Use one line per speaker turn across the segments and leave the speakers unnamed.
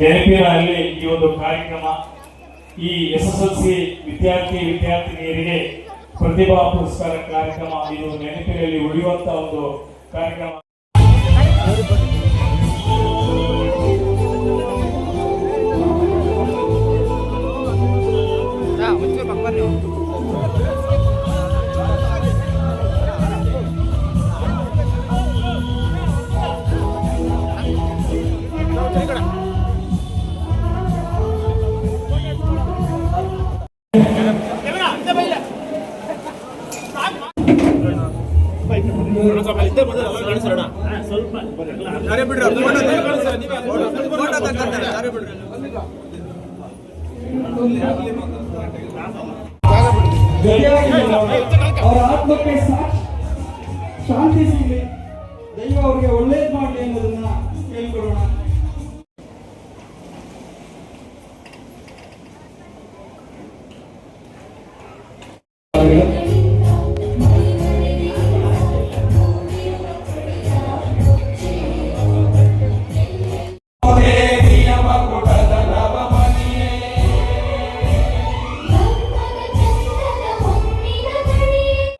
ನೆನಪಿನಲ್ಲಿ ಈ ಒಂದು ಕಾರ್ಯಕ್ರಮ ಈ ಎಸ್ ಎಸ್ ಎಲ್ ಸಿ ವಿದ್ಯಾರ್ಥಿ ವಿದ್ಯಾರ್ಥಿನಿಯರಿಗೆ ಪ್ರತಿಭಾ ಪುರಸ್ಕಾರ ಕಾರ್ಯಕ್ರಮ ಇದು ನೆನಪಿನಲ್ಲಿ ಉಳಿಯುವಂತ ಒಂದು ಕಾರ್ಯಕ್ರಮ.
ಜೊತೆಯಾಗಿ ಅವರ ಆತ್ಮಕ್ಕೆ ಸಾ- ಶಾಂತಿ ಸಿಗಲಿ ದೈವ ಅವರಿಗೆ ಒಳ್ಳೇದು ಮಾಡಲಿ ಅನ್ನೋದನ್ನ ಕೇಳ್ಕೊಳ್ಳೋಣ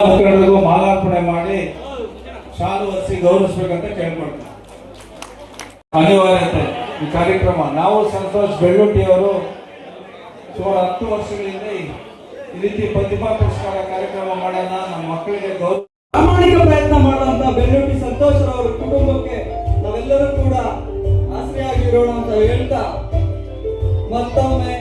ಮಕ್ಕಳಿಗೂ ಮಾಲಾರ್ಪಣೆ ಮಾಡಿ ಶಾಲು ಹೊರಿಸಿ ಗೌರವಿಸ್ಬೇಕಂತ ಕೇಳ್ಕೊಳ್ತೀನಿ ಅನಿವಾರ್ಯತೆ ಈ ಕಾರ್ಯಕ್ರಮ. ನಾವು ಸಂತೋಷ್ ಬೆಳ್ಳುಟ್ಟಿಯವರು ಸುಮಾರು ಹತ್ತು ವರ್ಷಗಳಿಂದ ಈ ಈ ರೀತಿ ಪ್ರತಿಭಾ ಪುರಸ್ಕಾರ ಕಾರ್ಯಕ್ರಮ ಮಾಡೋಣ, ನಮ್ಮ ಮಕ್ಕಳಿಗೆ ಗೌರವ
ಪ್ರಾಮಾಣಿಕ ಪ್ರಯತ್ನ ಮಾಡುವಂತ ಬೆಳ್ಳುಟ್ಟಿ ಸಂತೋಷ್ ಅವರ ಕುಟುಂಬಕ್ಕೆ ನಾವೆಲ್ಲರೂ ಕೂಡ ಆಸರೆಯಾಗಿರೋಣ ಅಂತ ಹೇಳ್ತಾ ಮತ್ತೊಮ್ಮೆ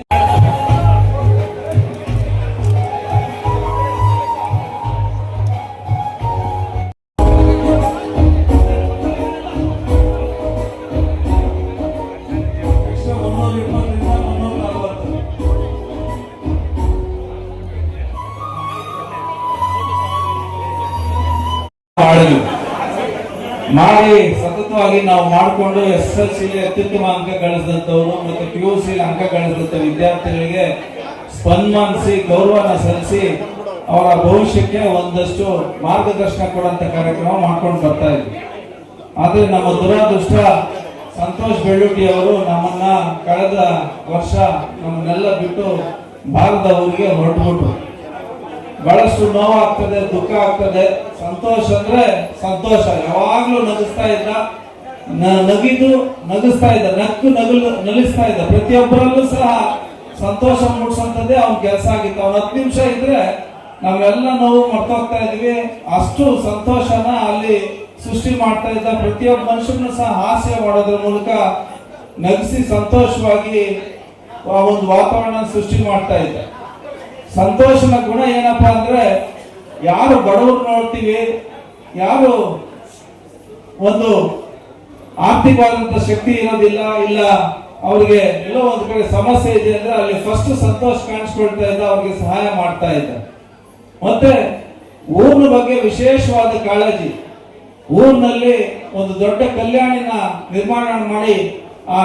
ಮಾಡಲು ಮಾಡಿ ಸತತವಾಗಿ ನಾವು ಮಾಡಿಕೊಂಡು ಎಸ್ ಎಲ್ ಸಿ ಅತ್ಯುತ್ತಮ ಅಂಕ ಗಳಿಸಿದಂಥವ್ರು ಮತ್ತು ಪಿ ಯು ಸಿ ಅಂಕ ಗಳಿಸಿದಂಥ ವಿದ್ಯಾರ್ಥಿಗಳಿಗೆ ಸನ್ಮಾನಿಸಿ, ಗೌರವನ ಸಲ್ಲಿಸಿ ಅವರ ಭವಿಷ್ಯಕ್ಕೆ ಒಂದಷ್ಟು ಮಾರ್ಗದರ್ಶನ ಕೊಡುವಂತ ಕಾರ್ಯಕ್ರಮ ಮಾಡ್ಕೊಂಡು ಬರ್ತಾ ಇದ್ವಿ. ಆದರೆ ನಮ್ಮ ದುರಾದೃಷ್ಟ ಸಂತೋಷ್ ಬೆಳ್ಳುಟ್ಟಿ ಅವರು ನಮ್ಮನ್ನ ಕಳೆದ ವರ್ಷ ನಮ್ಮನ್ನೆಲ್ಲ ಬಿಟ್ಟು ಭಾರತ ಊರಿಗೆ ಹೊರಟುಬಿಟ್ರು. ಬಹಳಷ್ಟು ನೋವಾಗ್ತದೆ, ದುಃಖ ಆಗ್ತದೆ. ಸಂತೋಷ ಅಂದ್ರೆ ಸಂತೋಷ. ಯಾವಾಗ್ಲೂ ನಗಿಸ್ತಾ ಇದ್ದ ನಗಿದು ನಗಿಸ್ತಾ ಇದ್ದ, ನಕ್ಕು ನಗಲು ನಲಿಸ್ತಾ ಇದ್ದ. ಪ್ರತಿಯೊಬ್ಬರಲ್ಲೂ ಸಹ ಸಂತೋಷ ಮೂಡಿಸಂತದ್ದೇ ಅವ್ನ ಕೆಲಸ ಆಗಿತ್ತು. ಅವ್ನ ಹತ್ತು ನಿಮಿಷ ಇದ್ರೆ ನಾವೆಲ್ಲ ನೋವು ಮರ್ತೋಗ್ತಾ ಇದೀವಿ. ಅಷ್ಟು ಸಂತೋಷನ ಅಲ್ಲಿ ಸೃಷ್ಟಿ ಮಾಡ್ತಾ ಇದ್ದ ಪ್ರತಿಯೊಬ್ಬ ಮನುಷ್ಯನೂ ಸಹ ಹಾಸ್ಯ ಮಾಡೋದ್ರ ಮೂಲಕ ನಗಿಸಿ ಸಂತೋಷವಾಗಿ ಒಂದು ವಾತಾವರಣ ಸೃಷ್ಟಿ ಮಾಡ್ತಾ ಇದ್ದ. ಸಂತೋಷನ ಗುಣ ಏನಪ್ಪ ಅಂದ್ರೆ ಯಾರು ಬಡವರು ನೋಡ್ತೀವಿ, ಯಾರು ಒಂದು ಆರ್ಥಿಕವಾದಂತ ಶಕ್ತಿ ಇರೋದಿಲ್ಲ, ಇಲ್ಲ ಅವರಿಗೆ ಎಲ್ಲೋ ಒಂದು ಕಡೆ ಸಮಸ್ಯೆ ಇದೆ ಅಂದ್ರೆ ಅಲ್ಲಿ ಫಸ್ಟ್ ಸಂತೋಷ ಕಾಣಿಸ್ಕೊಳ್ತಾ ಇದ್ದ, ಅವ್ರಿಗೆ ಸಹಾಯ ಮಾಡ್ತಾ ಇದ್ದ. ಮತ್ತೆ ಊರಿನ ಬಗ್ಗೆ ವಿಶೇಷವಾದ ಕಾಳಜಿ. ಊರಿನಲ್ಲಿ ಒಂದು ದೊಡ್ಡ ಕಲ್ಯಾಣಿನ ನಿರ್ಮಾಣ ಮಾಡಿ, ಆ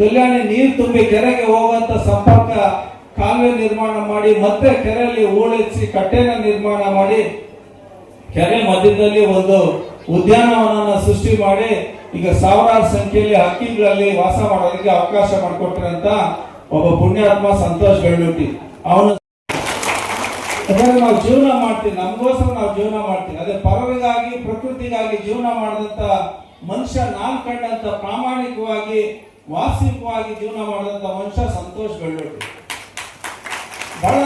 ಕಲ್ಯಾಣಿ ನೀರು ತುಂಬಿ ಕೆರೆಗೆ ಹೋಗುವಂತ ಸಂಪರ್ಕ ಕಾಲುವೆ ನಿರ್ಮಾಣ ಮಾಡಿ, ಮತ್ತೆ ಕೆರೆಯಲ್ಲಿ ಹೂಳೆಚ್ಚಿ ಕಟ್ಟೆನ ನಿರ್ಮಾಣ ಮಾಡಿ, ಕೆರೆ ಮಧ್ಯದಲ್ಲಿ ಒಂದು ಉದ್ಯಾನವನ ಸೃಷ್ಟಿ ಮಾಡಿ, ಈಗ ಸಾವಿರಾರು ಸಂಖ್ಯೆಯಲ್ಲಿ ಹಕ್ಕಿಗಳಲ್ಲಿ ವಾಸ ಮಾಡೋದಕ್ಕೆ ಅವಕಾಶ ಮಾಡಿಕೊಟ್ರೆ ಅಂತ ಒಬ್ಬ ಪುಣ್ಯಾತ್ಮ ಸಂತೋಷ್ ಗಳ್ಬಿಟ್ಟಿ ಅವನು ಯಾಕಂದ್ರೆ ನಾವು ಜೀವನ ಮಾಡ್ತೀವಿ, ನಮಗೋಸ್ಕರ ನಾವು ಜೀವನ ಮಾಡ್ತೀವಿ. ಅದೇ ಪರರಿಗಾಗಿ, ಪ್ರಕೃತಿಗಾಗಿ ಜೀವನ ಮಾಡಿದಂತ ಮನುಷ್ಯ ನಾನ್ ಕಂಡಂತ ಪ್ರಾಮಾಣಿಕವಾಗಿ ವಾಸ್ತವಿಕವಾಗಿ ಜೀವನ ಮಾಡಿದಂತ ಮನುಷ್ಯ ಸಂತೋಷ್ ಬೆಳ್ಳುಟ್ಟಿ ಬಹಳ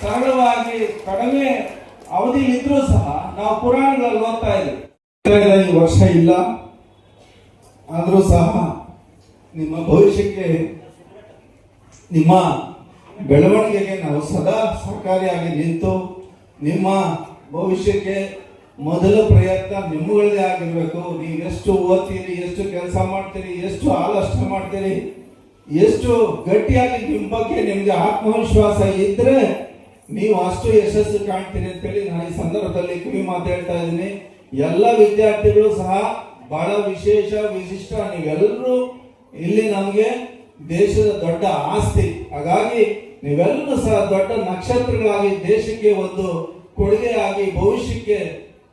ಸರಳವಾಗಿ ಕಡಿಮೆ ಇದ್ರೂ ಸಹ ನಾವು ಪುರಾಣಗಳಲ್ಲಿ ಓದ್ತಾ ಇದ್ದೀವಿ. ವರ್ಷ ಇಲ್ಲ. ಆದರೂ ಸಹ ನಿಮ್ಮ ಭವಿಷ್ಯಕ್ಕೆ, ನಿಮ್ಮ ಬೆಳವಣಿಗೆಗೆ ನಾವು ಸದಾ ಸಹಕಾರಿಯಾಗಿ ನಿಂತು ನಿಮ್ಮ ಭವಿಷ್ಯಕ್ಕೆ ಮೊದಲ ಪ್ರಯತ್ನ ನಿಮ್ಮಗಳದೇ ಆಗಿರಬೇಕು. ನೀವು ಎಷ್ಟು ಓದ್ತೀರಿ, ಎಷ್ಟು ಕೆಲಸ ಮಾಡ್ತೀರಿ, ಎಷ್ಟು ಆಲೋಚನೆ ಮಾಡ್ತೀರಿ ಎಷ್ಟು ಗಟ್ಟಿಯಾಗಿ ನಿಮ್ಮ ಬಗ್ಗೆ ನಿಮಗೆ ಆತ್ಮವಿಶ್ವಾಸ ಇದ್ರೆ ನೀವು ಅಷ್ಟು ಯಶಸ್ಸು ಕಾಣ್ತೀರಿ ಅಂತೇಳಿ ನಾನು ಈ ಸಂದರ್ಭದಲ್ಲಿ ಕಿವಿ ಮಾತು ಹೇಳ್ತಾ ಇದ್ದೀನಿ. ಎಲ್ಲ ವಿದ್ಯಾರ್ಥಿಗಳು ಸಹ ಬಹಳ ವಿಶೇಷ, ವಿಶಿಷ್ಟ, ನೀವೆಲ್ಲರೂ ಇಲ್ಲಿ ನಮಗೆ ದೇಶದ ದೊಡ್ಡ ಆಸ್ತಿ. ಹಾಗಾಗಿ ನೀವೆಲ್ಲರೂ ಸಹ ದೊಡ್ಡ ನಕ್ಷತ್ರಗಳಾಗಿ ದೇಶಕ್ಕೆ ಒಂದು ಕೊಡುಗೆಯಾಗಿ ಭವಿಷ್ಯಕ್ಕೆ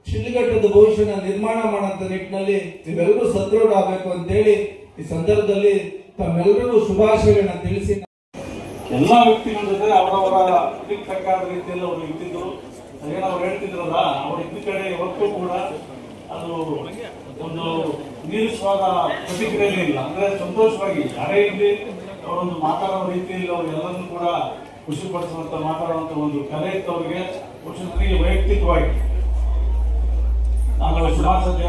ಶಿಲ್ಗಟ್ಟದ ಭವಿಷ್ಯನ ನಿರ್ಮಾಣ ಮಾಡೋಂಥ ನಿಟ್ಟಿನಲ್ಲಿ ನೀವೆಲ್ಲರೂ ಸದೃಢ ಆಗಬೇಕು ಅಂತೇಳಿ ಈ ಸಂದರ್ಭದಲ್ಲಿ ತಮ್ಮೆಲ್ಲರೂ ಶುಭಾಶಯಗಳನ್ನ ತಿಳಿಸಿ.
ಎಲ್ಲ ವ್ಯಕ್ತಿಗಳ ಜೊತೆ ಅವರವರ ತಕ್ಕಾದ ರೀತಿಯಲ್ಲಿ ಅವರು ಇದ್ದಿದ್ರು ಅದೇನೋ ಅವ್ರು ಹೇಳ್ತಿದ್ರಲ್ಲ, ಅವ್ರು ಇದ್ದ ಕಡೆ ಇವತ್ತು ಕೂಡ ಅದು ಒಂದು ನಿಲ್ಲಿಸುವಾಗ ಪ್ರತಿಕ್ರಿಯೆ ಇಲ್ಲ. ಅಂದ್ರೆ ಸಂತೋಷವಾಗಿ ಯಾರೇ ಇರಲಿ, ಅವರೊಂದು ಮಾತಾಡೋ ರೀತಿಯಲ್ಲಿ ಅವ್ರು ಎಲ್ಲರನ್ನು ಕೂಡ ಖುಷಿ ಪಡಿಸುವಂತ ಮಾತಾಡುವಂತ ಒಂದು ಕಲೆ ಇತ್ತು ಅವರಿಗೆ. ಪುರುಷರಿಗೆ ವೈಯಕ್ತಿಕವಾಗಿ. ನಾನು ಶುಭಾಶಯ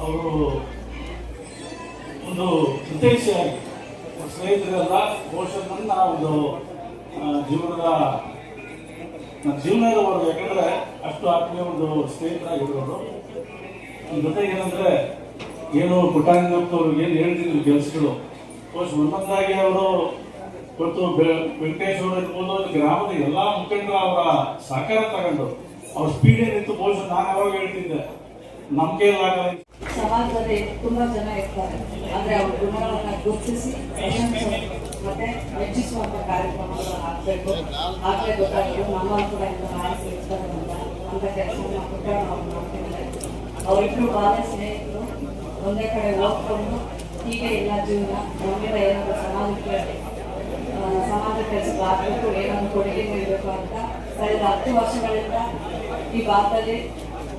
ಅವರು ಒಂದು ಹಿತೈಷಿಯಾಗಿ ಸ್ನೇಹಿತರೆಲ್ಲ ಬಹುಶಃ ಒಂದು ಜೀವನದ ಜೀವನದ ಒಂದು ಯಾಕಂದ್ರೆ ಅಷ್ಟು ಆತ್ಮೀಯ ಒಂದು ಸ್ನೇಹಿತರಾಗಿರೋರು ನನ್ನ ಜೊತೆಗೆ ಏನಂದ್ರೆ, ಏನು ಅವ್ರಿಗೆ ಏನು ಹೇಳ್ತಿದ್ರು ಕೆಲಸಗಳು. ಬಹುಶಃ ಒಂದೊಂದಾಗಿ ಅವರು ಇವತ್ತು ವೆಂಕಟೇಶ್ವರ ಇರ್ಬೋದು ಗ್ರಾಮದ ಎಲ್ಲಾ ಮುಖಂಡರ ಅವರ ಸಹಕಾರ ತಗೊಂಡು, ಅವ್ರ ಸ್ಪೀಡ್ ಏನಿತ್ತು ಬಹುಶಃ ನಾನು ಯಾವಾಗ ಹೇಳ್ತಿದ್ದೆ. ನಮ್ಗೆ ಕೈಲಾಗಲ್ಲ
ಸಮಾಜದಲ್ಲಿ ತುಂಬಾ ಜನ ಇರ್ತಾರೆ. ಆದ್ರೆ ಅವ್ರ ಗುಣಗಳನ್ನ ಗುರುತಿಸಿ ಮತ್ತೆ ಮೆಚ್ಚಿಸುವಂತ ಕಾರ್ಯಕ್ರಮಗಳನ್ನ ಹಾಕ್ಬೇಕು ಆಗ್ಲೇ ಗೊತ್ತಾಗೋದು ನಮ್ಮಲ್ಲಿ ಕೂಡ ಇಂಥ ನಾಯಕರು ಇರ್ತಾರೆ ಅಂತ. ಕೆಲಸನ ಪುಟ್ಟ ನಾವು ನೋಡ್ತಿದ್ದಾರೆ ಅವರಿಬ್ರು ಬಾಲ್ಯ ಸ್ನೇಹಿತರು. ಒಂದೇ ಕಡೆ ಓದ್ಕೊಂಡು ಹೀಗೆ ಇಲ್ಲ ಜೀವನ ನಮ್ಮಿಂದ ಏನಾದ್ರು ಸಮಾಜಕ್ಕೆ ಸಮಾಜ ಕೆಲಸಕ್ಕೆ ಆಗ್ಬೇಕು ಏನೊಂದು ಕೊಡುಗೆ ನೀಡಬೇಕು ಅಂತ ಕಳೆದ ಹತ್ತು ವರ್ಷಗಳಿಂದ ಈ ಭಾಗದಲ್ಲಿ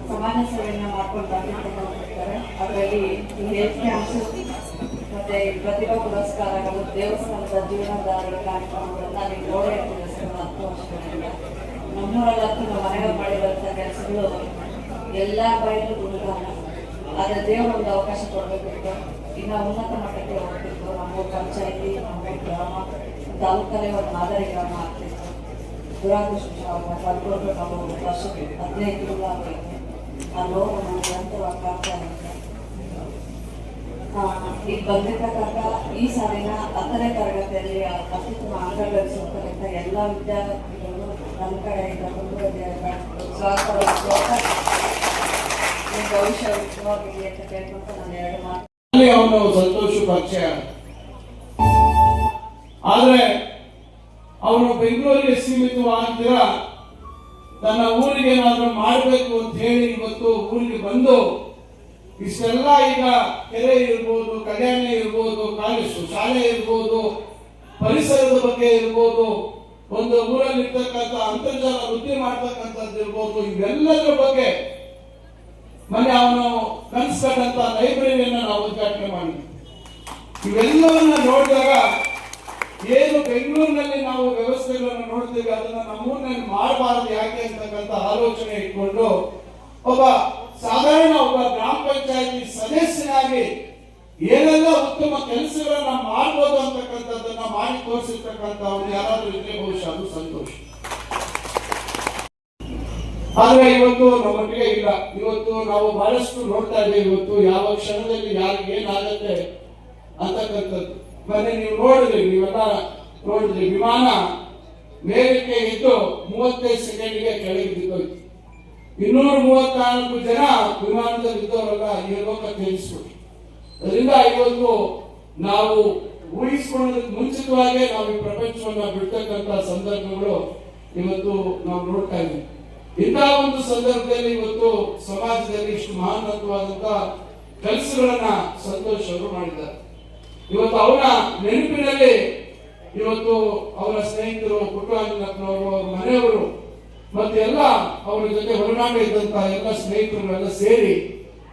ಸಮಾಜ ಸೇವೆಯನ್ನ ಮಾಡ್ಕೊಂಡು ಬಂದಿರ್ತಾರೆ ಅದರಲ್ಲಿ ಹೆಲ್ತ್ ಮತ್ತೆ ಪ್ರತಿಭಾ ಪುರಸ್ಕಾರಗಳು, ದೇವಸ್ಥಾನದ ಜೀವನೋದ್ಧಾರಗಳ ಕಾರ್ಯಕ್ರಮಗಳನ್ನ ನೋಡೇ ಇರ್ತೀರಿ ಸರ್, ಹತ್ತು ವರ್ಷಗಳಿಂದ. ನಮ್ಮೂರಲ್ಲಂತೂ ನಮ್ಮ ಮನೆಗಳು ಮಾಡಿರುವಂಥ ಕೆಲಸಗಳು ಎಲ್ಲ ಬಯಲು ಗುಣಗಾನ ಆದರೆ ದೇವರು ಒಂದು ಅವಕಾಶ ಕೊಡಬೇಕಿತ್ತು. ಇನ್ನು ಉನ್ನತ ಮಟ್ಟಕ್ಕೆ ಹೋಗ್ತಿತ್ತು ನಮ್ಮ ಪಂಚಾಯಿತಿ, ನಮ್ಮ ಗ್ರಾಮ ತಾಲೂಕಲ್ಲೇ ಒಂದು ಮಾದರಿ ಗ್ರಾಮ ಆಗ್ತಿತ್ತು ದುರಾದೃಷ್ಟ ಕಲ್ಕೊಂಡು ನಾವು ವರ್ಷಕ್ಕೆ ಹದಿನೈದು ತಿಂಗಳಾಗೈತೆ ಆ ನನಗೆ ನಿರಂತರವಾಗಿ ಇರುತ್ತೆ ಈಗ ಬಂದಿರ್ತಕ್ಕಂಥ ಈ ಸಾಲಿನ ಹತ್ತನೇ ತರಗತಿಯಲ್ಲಿ ಅತ್ಯುತ್ತಮ ಅಂಕ ಗಳಿಸಿರ್ತಕ್ಕಂಥ ಎಲ್ಲ ವಿದ್ಯಾರ್ಥಿಗಳು ನನ್ನ ಕಡೆಯಿಂದ ನಿಮ್ಮ ಭವಿಷ್ಯ ಉತ್ತಮವಾಗಲಿ ಅಂತ ಕೇಳ್ಕೊಂತ ನಾನು ಎರಡು ಮಾತು.
ಅವನು ಸಂತೋಷ ಪರಿಚಯ. ಆದ್ರೆ, ಅವನು ಬೆಂಗಳೂರಿಗೆ ಸೀಮಿತವಾಗ್ದಿರ ತನ್ನ ಊರಿಗೆ ಏನಾದರೂ ಮಾಡಬೇಕು ಅಂತ ಹೇಳಿ ಇವತ್ತು ಊರಿಗೆ ಬಂದು ಇಷ್ಟೆಲ್ಲ ಈಗ ಕೆರೆ ಇರ್ಬೋದು, ಕಲ್ಯಾಣ ಇರ್ಬೋದು ಕಾಲೇಜು ಶಾಲೆ ಇರ್ಬೋದು, ಪರಿಸರದ ಬಗ್ಗೆ ಇರ್ಬೋದು, ಒಂದು ಊರಲ್ಲಿ ಇರ್ತಕ್ಕಂಥ ಅಂತರ್ಜಾಲ ವೃದ್ಧಿ ಮಾಡ್ತಕ್ಕಂಥದ್ದು ಇರ್ಬೋದು, ಇವೆಲ್ಲದರ ಬಗ್ಗೆ ಮೊನ್ನೆ ಅವನು ಕನ್ಸ್ಕೊಂಡಂತ ಲೈಬ್ರರಿಯನ್ನು ನಾವು ಉದ್ಘಾಟನೆ ಮಾಡಿದ್ವಿ. ಇವೆಲ್ಲವನ್ನ ನೋಡಿದಾಗ ಏನು ಬೆಂಗಳೂರಿನಲ್ಲಿ ನಾವು ವ್ಯವಸ್ಥೆಗಳನ್ನು ನೋಡ್ತೇವೆ, ಅದನ್ನ ನಮ್ಮೂರಿನಲ್ಲಿ ಮಾಡಬಾರದು ಯಾಕೆ ಅಂತಕ್ಕಂಥ ಆಲೋಚನೆ ಇಟ್ಕೊಂಡು ಒಬ್ಬ ಸಾಧಾರಣ ಒಬ್ಬ ಗ್ರಾಮ ಪಂಚಾಯತಿ ಸದಸ್ಯನಾಗಿ ಏನೆಲ್ಲ ಉತ್ತಮ ಕೆಲಸಗಳನ್ನ ಮಾಡ್ಬೋದು ಅಂತಕ್ಕಂಥದ್ದನ್ನ ಮಾಡಿ ತೋರಿಸಿರ್ತಕ್ಕಂಥ ಅವ್ರು ಯಾರಾದ್ರೂ ಇದ್ರೆ ಬಹುಶಃ ಅದು ಸಂತೋಷ. ಆದ್ರೆ ಇವತ್ತು ನಮ್ಮೊಟ್ಟಿಗೆ ಇಲ್ಲ. ಇವತ್ತು ನಾವು ಬಹಳಷ್ಟು ನೋಡ್ತಾ ಇದ್ದೇವೆ, ಇವತ್ತು ಯಾವ ಕ್ಷಣದಲ್ಲಿ ಯಾರಿಗೆ ಏನಾಗುತ್ತೆ ಅಂತಕ್ಕಂಥದ್ದು. ಮೊನ್ನೆ ನೀವು ನೋಡಿದ್ರಿ ನೀವೆಲ್ಲ ನೋಡಿದ್ರಿ ವಿಮಾನ ಮೇಲಕ್ಕೆ ಇದ್ದು ಮೂವತ್ತೈದು ಸೆಕೆಂಡ್ಗೆ ಕೆಳಗೆ ಬಿದ್ದೋಯ್ತು. ಇನ್ನೂರ ಮೂವತ್ನಾಲ್ಕು ಜನ ವಿಮಾನದಲ್ಲಿ ಇದ್ದವರೆಲ್ಲ ಲೋಕ ತಿಳಿಸ್ಬಿಟ್ರು ಅದರಿಂದ ಇವತ್ತು ನಾವು ಊಹಿಸಿಕೊಂಡ ಮುಂಚಿತವಾಗಿ ನಾವು ಈ ಪ್ರಪಂಚವನ್ನ ಬಿಡ್ತಕ್ಕಂತ ಸಂದರ್ಭಗಳು ಇವತ್ತು ನಾವು ನೋಡ್ತಾ ಇದ್ದೀವಿ. ಇಂತಹ ಒಂದು ಸಂದರ್ಭದಲ್ಲಿ ಇವತ್ತು ಸಮಾಜದಲ್ಲಿ ಇಷ್ಟು ಮಹಾನತ್ವವಾದಂತಹ ಕೆಲಸಗಳನ್ನ ಸಂತೋಷ್ ಅವರು ಮಾಡಿದ್ದಾರೆ. ಇವತ್ತು ಅವರ ನೆನಪಿನಲ್ಲಿ ಇವತ್ತು ಅವರ ಸ್ನೇಹಿತರು ಕುಟುಂಬದವರು ಅವರ ಮನೆಯವರು, ಮತ್ತೆ ಎಲ್ಲ ಅವರ ಜೊತೆ ಹೊರನಾಡು ಇದ್ದಂತಹ ಎಲ್ಲ ಸ್ನೇಹಿತರು ಎಲ್ಲ ಸೇರಿ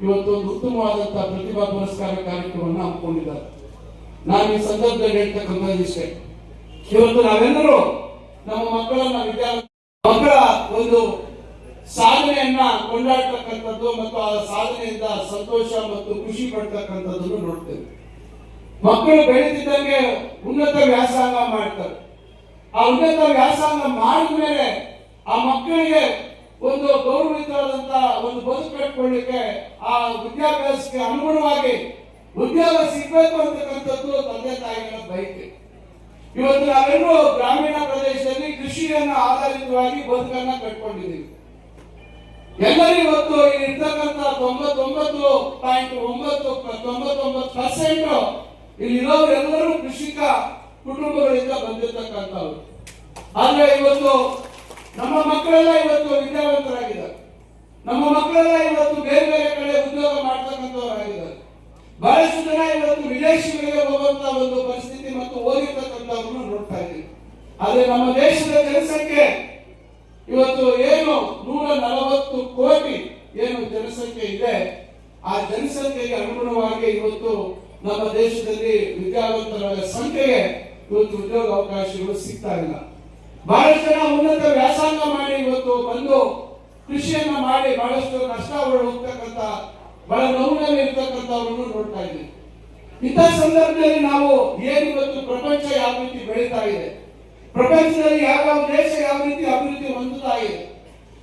ಇವತ್ತು ಒಂದು ಉತ್ತಮವಾದಂತಹ ಪ್ರತಿಭಾ ಪುರಸ್ಕಾರ ಕಾರ್ಯಕ್ರಮವನ್ನು ಹಮ್ಮಿಕೊಂಡಿದ್ದಾರೆ. ನಾನು ಈ ಸಂದರ್ಭದಲ್ಲಿ ಹೇಳ್ತಕ್ಕಂಥದ್ದು ಇಷ್ಟೇ ಇವತ್ತು ನಾವೆಲ್ಲರೂ ನಮ್ಮ ಮಕ್ಕಳನ್ನ ವಿದ್ಯಾ ಮಕ್ಕಳ ಒಂದು ಸಾಧನೆಯನ್ನ ಕೊಂಡಾಡ್ತಕ್ಕಂಥದ್ದು ಮತ್ತು ಆ ಸಾಧನೆಯಿಂದ ಸಂತೋಷ ಮತ್ತು ಖುಷಿ ಪಡ್ತಕ್ಕಂಥದ್ದನ್ನು ನೋಡ್ತೇವೆ. ಮಕ್ಕಳು ಬೆಳೀತಿದ್ದಂಗೆ ಉನ್ನತ ವ್ಯಾಸಂಗ ಮಾಡ್ತಾರೆ. ಆ ಉನ್ನತ ವ್ಯಾಸಂಗ ಮಾಡಿದ ಮೇಲೆ ಆ ಮಕ್ಕಳಿಗೆ ಒಂದು ಗೌರವಿತವಾದಂತ ಒಂದು ಬದುಕು ಕಟ್ಕೊಳ್ಳಿಕ್ಕೆ ಆ ವಿದ್ಯಾಭ್ಯಾಸಕ್ಕೆ ಅನುಗುಣವಾಗಿ ಉದ್ಯೋಗ ಸಿಗ್ಬೇಕು ಅಂತಕ್ಕಂಥದ್ದು ತಂದೆ ತಾಯಿಗಳ ಬಯಕೆ. ಇವತ್ತು ನಾವೆಲ್ಲರೂ ಗ್ರಾಮೀಣ ಪ್ರದೇಶದಲ್ಲಿ ಕೃಷಿಯನ್ನು ಆಧಾರಿತವಾಗಿ ಬದುಕನ್ನ ಕಟ್ಕೊಂಡಿದ್ದೀವಿ. ಎಲ್ಲರೂ ಇವತ್ತು ಇರ್ತಕ್ಕಂಥ ತೊಂಬತ್ತೊಂಬತ್ತು ಪಾಯಿಂಟ್ ಒಂಬತ್ತು ತೊಂಬತ್ತೊಂಬತ್ತು ಪರ್ಸೆಂಟ್ ಇಲ್ಲಿರೋರು ಎಲ್ಲರೂ ಕೃಷಿಕ ಕುಟುಂಬಗಳಿಂದ ಬಂದಿರತಕ್ಕಂಥವ್ರು. ಆದ್ರೆ ಇವತ್ತು ನಮ್ಮ ಮಕ್ಕಳೆಲ್ಲ ಇವತ್ತು ವಿದ್ಯಾವಂತರಾಗಿದ್ದಾರೆ. ನಮ್ಮ ಮಕ್ಕಳೆಲ್ಲ ಇವತ್ತು ಬೇರೆ ಬೇರೆ ಕಡೆ ಉದ್ಯೋಗ ಮಾಡ್ತಕ್ಕಂಥವರಾಗಿದ್ದಾರೆ. ಬಹಳಷ್ಟು ಜನ ಇವತ್ತು ವಿದೇಶಗಳಿಗೆ ಹೋಗುವಂತ ಒಂದು ಪರಿಸ್ಥಿತಿ ಮತ್ತು ಹೋಗಿರ್ತಕ್ಕಂಥವ್ರನ್ನ ನೋಡ್ತಾ ಇದ್ದೀವಿ. ಆದ್ರೆ ನಮ್ಮ ದೇಶದ ಜನಸಂಖ್ಯೆ ಇವತ್ತು ಏನು ನೂರ ನಲವತ್ತು ಕೋಟಿ ಏನು ಜನಸಂಖ್ಯೆ ಇದೆ, ಆ ಜನಸಂಖ್ಯೆಗೆ ಅನುಗುಣವಾಗಿ ಇವತ್ತು ನಮ್ಮ ದೇಶದಲ್ಲಿ ವಿದ್ಯಾವಂತರ ಸಂಖ್ಯೆಗೆ ಇವತ್ತು ಉದ್ಯೋಗ ಅವಕಾಶಗಳು ಸಿಗ್ತಾ ಇಲ್ಲ. ಬಹಳಷ್ಟು ಜನ ಉನ್ನತ ವ್ಯಾಸಂಗ ಮಾಡಿ ಇವತ್ತು ಬಂದು ಕೃಷಿಯನ್ನ ಮಾಡಿ ಬಹಳಷ್ಟು ಕಷ್ಟಗಳು ಹೋಗ್ತಕ್ಕಂತ ಬಹಳ ನೋವಿನಲ್ಲಿ ಇರ್ತಕ್ಕಂಥವ್ರನ್ನು ನೋಡ್ತಾ ಇದ್ದೀವಿ ಇಂಥ ಸಂದರ್ಭದಲ್ಲಿ ನಾವು ಏನು ಇವತ್ತು ಪ್ರಪಂಚ ಯಾವ ರೀತಿ ಬೆಳೀತಾ ಇದೆ? ಪ್ರಪಂಚದಲ್ಲಿ ಯಾವ ಯಾವ ದೇಶ ಯಾವ ರೀತಿ ಅಭಿವೃದ್ಧಿ ಹೊಂದುತ್ತಾ ಇದೆ?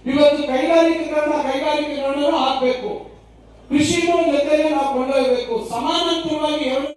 ಇವತ್ತು ಕೈಗಾರಿಕೆಗಳನ್ನ ಕೈಗಾರಿಕೆಗಳನ್ನು ಹಾಕಬೇಕು ಕೃಷಿನೂ ಜೊತೆಗೆ ನಾವು ಕೊಂಡೊಯ್ಯಬೇಕು ಸಮಾನಾಂತರವಾಗಿ ಎರಡು